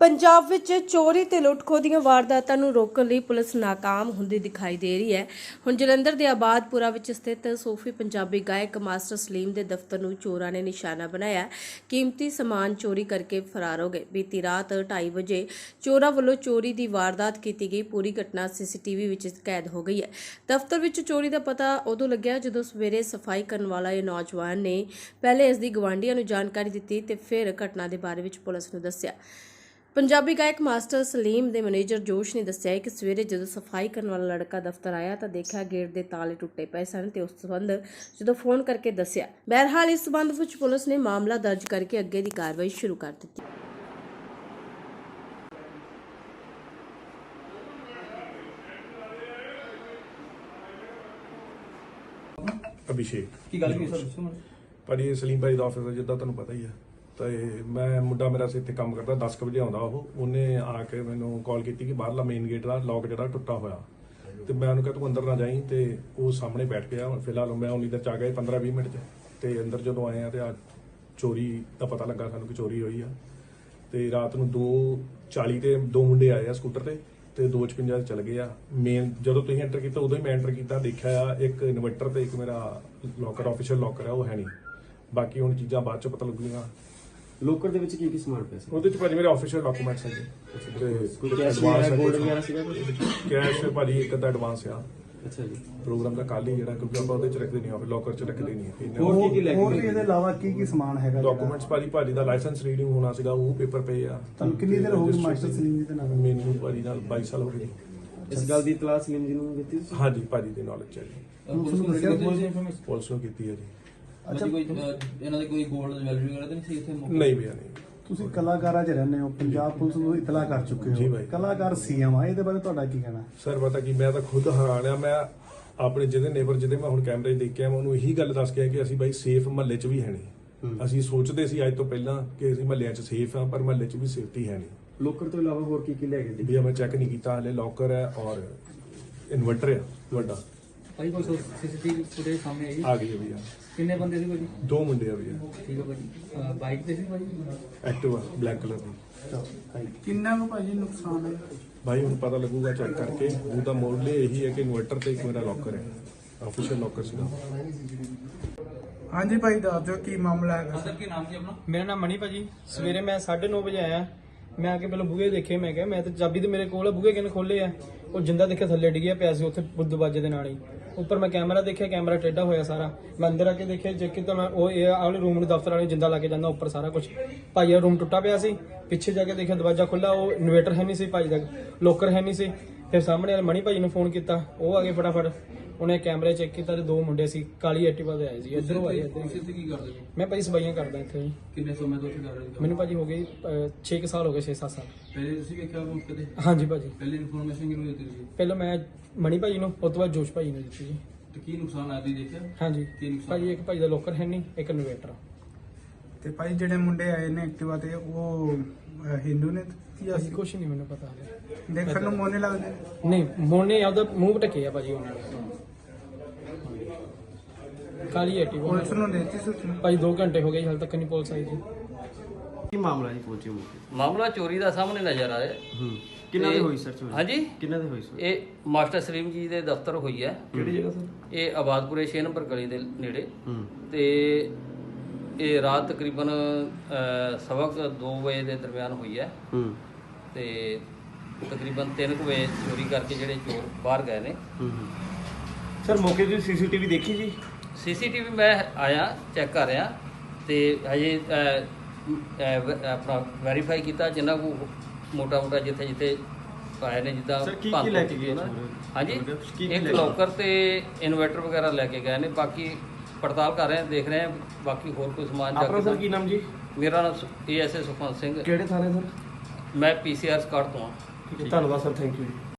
ਪੰਜਾਬ ਵਿੱਚ ਚੋਰੀ ਤੇ ਲੁੱਟਖੋ ਦੀਆਂ ਵਾਰਦਾਤਾਂ ਨੂੰ ਰੋਕਣ ਲਈ ਪੁਲਿਸ ਨਾਕਾਮ ਹੁੰਦੀ ਦਿਖਾਈ ਦੇ ਰਹੀ ਹੈ। ਹੁਣ ਜਲੰਧਰ ਦੇ ਆਬਾਦਪੁਰਾ ਵਿੱਚ ਸਥਿਤ ਸੂਫੀ ਪੰਜਾਬੀ ਗਾਇਕ ਮਾਸਟਰ ਸਲੀਮ ਦੇ ਦਫ਼ਤਰ ਨੂੰ ਚੋਰਾਂ ਨੇ ਨਿਸ਼ਾਨਾ ਬਣਾਇਆ। ਕੀਮਤੀ ਸਮਾਨ ਚੋਰੀ ਕਰਕੇ ਫਰਾਰ ਹੋ ਗਏ। ਬੀਤੀ ਰਾਤ 2:30 ਵਜੇ ਚੋਰਾਂ ਵੱਲੋਂ ਚੋਰੀ ਦੀ ਵਾਰਦਾਤ ਕੀਤੀ ਗਈ। ਪੂਰੀ ਘਟਨਾ ਸੀਸੀਟੀਵੀ ਵਿੱਚ ਕੈਦ ਹੋ ਗਈ ਹੈ। ਦਫ਼ਤਰ ਵਿੱਚ ਚੋਰੀ ਦਾ ਪਤਾ ਉਦੋਂ ਲੱਗਿਆ ਜਦੋਂ ਸਵੇਰੇ ਸਫ਼ਾਈ ਕਰਨ ਵਾਲਾ ਇਹ ਨੌਜਵਾਨ ਨੇ ਪਹਿਲੇ ਇਸ ਦੀ ਗਵਾਂਢੀਆਂ ਨੂੰ ਜਾਣਕਾਰੀ ਦਿੱਤੀ ਤੇ ਫਿਰ ਘਟਨਾ ਦੇ ਬਾਰੇ ਵਿੱਚ ਪੁਲਿਸ ਨੂੰ ਦੱਸਿਆ। ਪੰਜਾਬੀ ਗਾਇਕ ਮਾਸਟਰ ਸਲੀਮ ਦੇ ਮੈਨੇਜਰ ਜੋਸ਼ ਨੇ ਦੱਸਿਆ ਕਿ ਸਵੇਰੇ ਜਦੋਂ ਸਫ਼ਾਈ ਕਰਨ ਵਾਲਾ ਲੜਕਾ ਦਫ਼ਤਰ ਆਇਆ ਤਾਂ ਦੇਖਿਆ ਗੇਟ ਦੇ ਤਾਲੇ ਟੁੱਟੇ ਪਏ ਸਨ ਤੇ ਉਸ ਸੰਬੰਧ ਜਦੋਂ ਫੋਨ ਕਰਕੇ ਦੱਸਿਆ। ਬਹਰਹਾਲ ਇਸ ਸੰਬੰਧ ਵਿੱਚ ਪੁਲਿਸ ਨੇ ਮਾਮਲਾ ਦਰਜ ਕਰਕੇ ਅੱਗੇ ਦੀ ਕਾਰਵਾਈ ਸ਼ੁਰੂ ਕਰ ਦਿੱਤੀ। ਅਭਿਸ਼ੇਕ। ਕੀ ਗੱਲ ਕੀ ਸਰ? ਭਾਜੀ ਇਹ ਸਲੀਮ ਭਾਈ ਦਾ ਆਫਿਸ ਹੈ ਜਿੱਦਾਂ ਤੁਹਾਨੂੰ ਪਤਾ ਹੀ ਹੈ। ਤੇ ਮੈਂ ਮੁੰਡਾ ਮੇਰਾ ਇੱਥੇ ਕੰਮ ਕਰਦਾ 10 ਕੁ ਵਜੇ ਆਉਂਦਾ ਉਹ। ਉਹਨੇ ਆ ਕੇ ਮੈਨੂੰ ਕਾਲ ਕੀਤੀ ਕਿ ਬਾਹਰਲਾ ਮੇਨ ਗੇਟ ਦਾ ਲੌਕ ਜਿਹੜਾ ਟੁੱਟਾ ਹੋਇਆ। ਤੇ ਮੈਂ ਉਹਨੂੰ ਕਿਹਾ, ਤੂੰ ਅੰਦਰ ਨਾ ਜਾਈਂ। ਤੇ ਉਹ ਸਾਹਮਣੇ ਬੈਠ ਗਿਆ। ਫਿਲਹਾਲ ਮੈਂ ਉਨੀ ਦੇਰ ਚ ਆ ਗਿਆ 15 20 ਮਿੰਟ ਚ। ਤੇ ਅੰਦਰ ਜਦੋਂ ਆਏ ਆ ਤੇ ਆ ਚੋਰੀ ਦਾ ਪਤਾ ਲੱਗਾ ਸਾਨੂੰ ਕਿ ਚੋਰੀ ਹੋਈ ਆ। ਤੇ ਰਾਤ ਨੂੰ 2:40 ਤੇ ਦੋ ਮੁੰਡੇ ਆਏ ਆ ਸਕੂਟਰ ਤੇ ਤੇ 2:55 ਤੇ ਚਲ ਗਏ ਆ। ਮੇਨ ਜਦੋਂ ਤੁਸੀਂ ਐਂਟਰ ਕੀਤਾ, ਉਦੋਂ ਹੀ ਮੈਂ ਐਂਟਰ ਕੀਤਾ। ਦੇਖਿਆ ਆ, ਇੱਕ ਇਨਵਰਟਰ ਤੇ ਇੱਕ ਮੇਰਾ ਲੋਕਰ ਆਫੀਸ਼ੀਅਲ ਲੋਕਰ ਆ, ਉਹ ਹੈ ਨਹੀਂ। ਬਾਕੀ ਹੁਣ ਚੀਜ਼ਾਂ ਬਾਅਦ ਚ ਪਤਾ ਲੱਗੂਗੀਆਂ। ਲੋਕਰ ਦੇ ਵਿੱਚ ਕੀ ਕੀ ਸਮਾਨ ਪਿਆ ਸੀ? ਉਹਦੇ ਚ ਭਾਜੀ ਮੇਰੇ ਆਫੀਸ਼ੀਅਲ ਡਾਕੂਮੈਂਟਸ ਹੈਗੇ। ਕੋਈ ਤੇ ਕੈਸ਼ advance ਵਗੈਰਾ ਗੋਲਡ। ਵਗੈਰਾ ਸੀਗਾ ਕੁਝ ਕੈਸ਼ ਭਾਜੀ ਇੱਕ ਤਾਂ ਐਡਵਾਂਸ ਆ। ਅੱਛਾ ਜੀ। ਪ੍ਰੋਗਰਾਮ ਦਾ ਕੱਲ ਹੀ ਜਿਹੜਾ ਕਿਉਂਕਿ ਆਪਾਂ ਉਹਦੇ ਚ ਰੱਖਦੇ ਨਹੀਂ ਆ ਲੋਕਰ ਚ ਰੱਖਦੇ ਨਹੀਂ। ਹੋਰ ਕੀ ਕੀ ਲੈ ਹੋਰ ਕੇ ਵੀ ਇਹਦੇ ਇਲਾਵਾ ਕੀ ਕੀ ਸਮਾਨ ਹੈਗਾ? ਡਾਕੂਮੈਂਟਸ ਭਾਜੀ ਭਾਜੀ ਦਾ ਲਾਇਸੈਂਸ ਰੀਡਿੰਗ ਹੋਣਾ ਸੀਗਾ ਉਹ ਪੇਪਰ ਪਏ ਆ। ਤੁਹਾਨੂੰ ਕਿੰਨੀ ਦੇਰ ਹੋ ਗਈ ਮਾਸਟਰ ਸਲੀਮ ਜੀ ਦੇ ਨਾਲ? ਮੈਨੂੰ ਭਾਜੀ ਨਾਲ 22 ਸਾਲ ਹੋ ਗਏ। ਇਸ ਗੱਲ ਦੀ ਇਤਲਾਹ ਸਲੀਮ ਜੀ ਨੂੰ ਦਿੱਤੀ ਤੁਸੀਂ? ਹਾਂਜੀ ਭਾਜੀ ਦੀ ਨੌਲੇਜ ਹੈ ਜੀ। ਪੁਲਿਸ ਨੂੰ ਦੱਸਿਆ ਪੁਲਿਸ ਪੁਲਿਸ ਨੂੰ ਕੀਤੀ ਹੈ ਜੀ। ਅੱਛਾ। ਕੋਈ ਅਹ, ਇਹਨਾਂ ਦੇ ਕੋਈ 골ਡ ਜਵੈਲਰੀ ਵਗੈਰਾ ਤਾਂ ਨਹੀਂ ਸੀ ਇੱਥੇ ਮੌਕੇ? ਨਹੀਂ ਭਈਆ ਨਹੀਂ। ਤੁਸੀਂ ਕਲਾਕਾਰਾਂ 'ਚ ਰਹਿੰਦੇ ਹੋ ਪੰਜਾਬ ਪੁਲਿਸ ਨੂੰ ਇਤਲਾਹ ਕਰ ਚੁੱਕੇ ਜੀ ਹੋ ਬਾਈ। ਕਲਾਕਾਰ ਸੀਐਮ ਆ ਇਹਦੇ ਬਾਰੇ ਤੁਹਾਡਾ ਕੀ ਕਹਿਣਾ? ਸਰ ਪਤਾ ਕੀ ਮੈਂ ਤਾਂ ਖੁਦ ਹੈਰਾਨ ਆ ਮੈਂ ਆਪਣੇ ਜਿਹਦੇ ਨੇਬਰ ਜਿਹਦੇ ਮੈਂ ਹੁਣ ਕੈਮਰੇ ਦੇਖਿਆ ਮੈਂ ਉਹਨੂੰ ਇਹੀ ਗੱਲ ਦੱਸ ਕੇ ਆਇਆ ਕਿ ਅਸੀਂ ਬਾਈ ਸੇਫ ਮਹੱਲੇ 'ਚ ਵੀ ਹੈ ਨਹੀਂ। ਅਸੀਂ ਸੋਚਦੇ ਸੀ ਅੱਜ ਤੋਂ ਪਹਿਲਾਂ ਕਿ ਅਸੀਂ ਮਹੱਲਿਆਂ 'ਚ ਸੇਫ ਆ ਪਰ ਮਹੱਲੇ 'ਚ ਵੀ ਸੇਫਟੀ ਹੈ ਨਹੀਂ। ਲੋਕਰ ਤੋਂ ਇਲਾਵਾ ਹੋਰ ਕੀ ਕੀ ਲੈ ਗਏ ਵੀ ਮੈਂ ਚੈੱਕ ਨਹੀਂ ਕੀਤਾ ਹਲੇ ਲੋਕਰ ਹੈ ਔਰ ਇਨਵਰਟਰ ਹੈ ਵੱਡਾ। ਭਾਈ ਕੋਈ ਸੀਸੀਟੀਵੀ ਫੁਟੇਜ ਸਾਹਮਣੇ ਆਈ। ਆ ਗਈ ਹੈ ਭਈਆ। ਕਿੰਨੇ ਬੰਦੇ ਸੀ ਭਾਜੀ? ਦੋ ਮੁੰਡੇ ਆ ਭਈਆ। ਠੀਕ ਹੈ ਭਾਜੀ। ਬਾਈਕ ਤੇ ਸੀ ਭਾਜੀ? ਐਕਟਿਵਾ ਬਲੈਕ ਕਲਰ ਦੀ। ਕਿੰਨਾ ਨੂੰ ਭਾਜੀ ਨੁਕਸਾਨ ਹੈ? ਭਾਈ ਹੁਣ ਪਤਾ ਲੱਗੂਗਾ ਚੈੱਕ ਕਰਕੇ। ਉਹ ਤਾਂ ਮੋਡਲੇ ਇਹੀ ਹੈ ਕਿ ਇਨਵਰਟਰ ਤੇ ਇੱਕ ਮੇਰਾ ਲੋਕਰ ਹੈ। ਆਫੀਸ਼ੀਅਲ ਲੋਕਰ ਸੀਗਾ। ਹਾਂਜੀ ਭਾਈ ਦੱਸ ਦਿਓ ਕੀ ਮਾਮਲਾ ਹੈਗਾ ਸਰ ਕੀ ਨਾਮ ਸੀ ਆਪਣਾ? ਮੇਰਾ ਨਾਮ ਮਣੀ ਭਾਜੀ। ਸਵੇਰੇ ਮੈਂ 9:30 ਵਜੇ ਆਇਆ। ਮੈਂ ਆ ਕੇ ਪਹਿਲਾਂ ਬੂਹੇ ਦੇਖੇ, ਮੈਂ ਕਿਹਾ, ਮੈਂ ਤੇ ਚਾਬੀ ਤੇ ਮੇਰੇ ਕੋਲ ਆ ਬੂਹੇ ਕਿਨੇ ਖੋਲੇ ਆ? ਉਹ ਜਿੰਦਾ ਦੇਖਿਆ ਥੱਲੇ ਡਿੱਗਿਆ ਪਿਆ ਸੀ ਉੱਥੇ ਬੁੱਧਵਾਜੇ ਦੇ ਨਾਲ ਹੀ। ਉੱਪਰ ਮੈਂ ਕੈਮਰਾ ਦੇਖਿਆ, ਕੈਮਰਾ ਟੇਢਾ ਹੋਇਆ ਸਾਰਾ। ਮੈਂ ਅੰਦਰ ਆ ਕੇ ਦੇਖਿਆ, ਜੇ ਕਿ ਤਾਂ ਮੈਂ ਉਹ ਇਹ ਆਲੇ ਰੂਮ ਨੂੰ ਦਫ਼ਤਰ ਵਾਲੇ ਜਿੰਦਾ ਲਾ ਕੇ ਜਾਂਦਾ ਉੱਪਰ ਸਾਰਾ ਕੁਝ ਭਾਈ ਦਾ ਰੂਮ ਟੁੱਟਾ ਪਿਆ ਸੀ, ਪਿੱਛੇ ਜਾ ਕੇ ਦੇਖਿਆ ਦਰਵਾਜ਼ਾ ਖੁੱਲਾ ਉਹ ਇਨਵੇਟਰ ਹੈ ਨਹੀਂ ਸੀ ਭਾਈ ਦਾ ਲੋਕਰ ਹੈ ਨਹੀਂ ਸੀ। ਫਿਰ ਸਾਹਮਣੇ ਵਾਲੇ ਮਣੀ ਭਾਈ ਨੂੰ ਫੋਨ ਕੀਤਾ, ਉਹ ਆ ਗਏ ਫਟਾਫਟ। ਉਹਨੇ ਕੈਮਰੇ ਚੈੱਕ ਕੀਤਾ ਤੇ ਦੋ ਮੁੰਡੇ ਸੀ ਕਾਲੀ ਐਕਟਿਵਾ ਤੇ ਆਏ ਸੀ ਇੱਧਰੋਂ ਆਏ ਇੱਧਰ ਤੁਸੀਂ ਇੱਥੇ ਕੀ ਕਰਦੇ ਜੀ ਮੈਂ ਭਾਈ ਸਬਾਈਆਂ ਕਰਦਾ ਇੱਥੇ ਜੀ। ਕਿੰਨੇ ਸਮੇਂ ਤੋਂ ਇੱਥੇ ਕਰ ਰਹੇ ਹੋ? ਮੈਨੂੰ ਭਾਜੀ ਹੋ ਗਏ 6 ਸਾਲ ਹੋ ਗਏ 6-7 ਸਾਲ। ਪਹਿਲੇ ਤੁਸੀਂ ਵੇਖਿਆ ਮੌਕੇ ਤੇ ਹਾਂਜੀ ਭਾਜੀ। ਪਹਿਲੇ ਇਨਫੋਰਮੇਸ਼ਨ ਕਿਹਨੂੰ ਦਿੱਤੀ ਸੀ ਪਹਿਲਾਂ ਮੈਂ ਮਣੀ ਭਾਜੀ ਨੂੰ ਉਸ ਤੋਂ ਬਾਅਦ ਜੋਸ਼ ਭਾਜੀ ਨੂੰ ਦਿੱਤੀ ਜੀ। ਤੇ ਕੀ ਨੁਕਸਾਨ ਤੁਸੀਂ ਦੇਖਿਆ? ਹਾਂਜੀ। ਕੀ ਨੁਕਸਾਨ? ਭਾਜੀ ਇੱਕ ਭਾਜੀ ਦਾ ਲੋਕਰ ਹੈ ਨਹੀਂ ਇੱਕ ਇਨਵੇਟਰ। ਤੇ ਭਾਈ ਜਿਹੜੇ ਮੁੰਡੇ ਆਏ ਨੇ ਐਕਟਿਵਾ ਤੇ ਉਹ ਹਿੰਦੂ ਨੇ ਜਾਂ ਭਾਜੀ ਕੁਛ ਨਹੀਂ ਮੈਨੂੰ ਪਤਾ ਦੇਖਣ ਨੂੰ ਮੋਨੇ ਲੱਗਦੇ ਨਹੀਂ ਮੋਨੇ ਆਪਦਾ ਮੂੰਹ ਢਕੇ ਆ ਭਾਜੀ ਉਹਨਾਂ ਨੇ ਕਾਲੀ ਐਕਟਿਵਾ ਪੁਲਿਸ ਨੂੰ ਦਿੱਤੀ ਸੂਚਨਾ? ਭਾਜੀ 2 ਘੰਟੇ ਹੋ ਗਏ ਹਾਲੇ ਤੱਕ ਨਹੀਂ ਪੁਲਿਸ ਆਈ ਜੀ। ਕੀ ਮਾਮਲਾ ਜੀ ਪਹੁੰਚੇ ਮੌਕੇ ਮਾਮਲਾ ਚੋਰੀ ਦਾ ਸਾਹਮਣੇ ਨਜ਼ਰ ਆ ਰਿਹਾ ਹੂੰ। ਕਿੰਨਾ ਦੀ ਹੋਈ ਸਰ ਚੋਰੀ? ਹਾਂਜੀ। ਕਿੰਨਾ ਦੀ ਹੋਈ ਸਰ? ਇਹ ਮਾਸਟਰ ਸਲੀਮ ਜੀ ਦੇ ਦਫ਼ਤਰ ਹੋਈ ਹੈ। ਕਿਹੜੀ ਜਗ੍ਹਾ ਸਰ? ਇਹ ਆਬਾਦਪੁਰੇ 6 ਨੰਬਰ ਗਲੀ ਦੇ ਨੇੜੇ। ਹੂੰ। ਤੇ ਇਹ ਰਾਤ ਤਕਰੀਬਨ ਅਹ, ਸਵਾ ਕੁ ਦੋ ਵਜੇ ਦੇ ਦਰਮਿਆਨ ਹੋਈ ਹੈ। ਹੂੰ। ਤੇ ਤਕਰੀਬਨ 3 ਵਜੇ ਚੋਰੀ ਕਰਕੇ ਜਿਹੜੇ ਚੋਰ ਬਾਹਰ ਗਏ ਨੇ। ਹੂੰ ਸਰ ਮੌਕੇ ਦੀ ਸੀਸੀਟੀਵੀ ਦੇਖੀ ਜੀ? ਸੀਸੀਟੀਵੀ ਮੈਂ ਆਇਆ ਚੈੱਕ ਕਰ ਰਿਹਾ ਤੇ ਹਜੇ ਆਪਣਾ ਵੈਰੀਫਾਈ ਕੀਤਾ ਜਿੰਨਾ ਕੋ ਮੋਟਾ ਮੋਟਾ ਜਿੱਥੇ ਜਿੱਥੇ ਆਏ ਨੇ ਜਿੱਦਾਂ Sir, ਕੀ- ਕੀ ਭੰਨ ਲੈ ਕੇ ਗਏ? ਹਾਂਜੀ ਇੱਕ ਲੋਕਰ ਤੇ ਇਨਵਰਟਰ ਵਗੈਰਾ ਲੈ ਕੇ ਗਏ ਨੇ ਬਾਕੀ ਪੜਤਾਲ ਕਰ ਰਹੇ ਹਾਂ ਦੇਖ ਰਹੇ ਹਾਂ ਬਾਕੀ ਹੋਰ ਕੋਈ ਸਮਾਨ ਜਾ ਆਪਣਾ ਸਰ ਕੀ ਨਾਮ ਜੀ? ਮੇਰਾ ਨਾਮ ਏਐਸਏ ਸੁਖਵੰਤ ਸਿੰਘ। ਕਿਹੜੇ ਥਾਣੇ ਸਰ? ਮੈਂ ਪੀਸੀਆਰ ਸਕਾਟ ਤੋਂ ਹਾਂ। ਧੰਨਵਾਦ ਸਰ ਥੈਂਕ ਯੂ ਜੀ।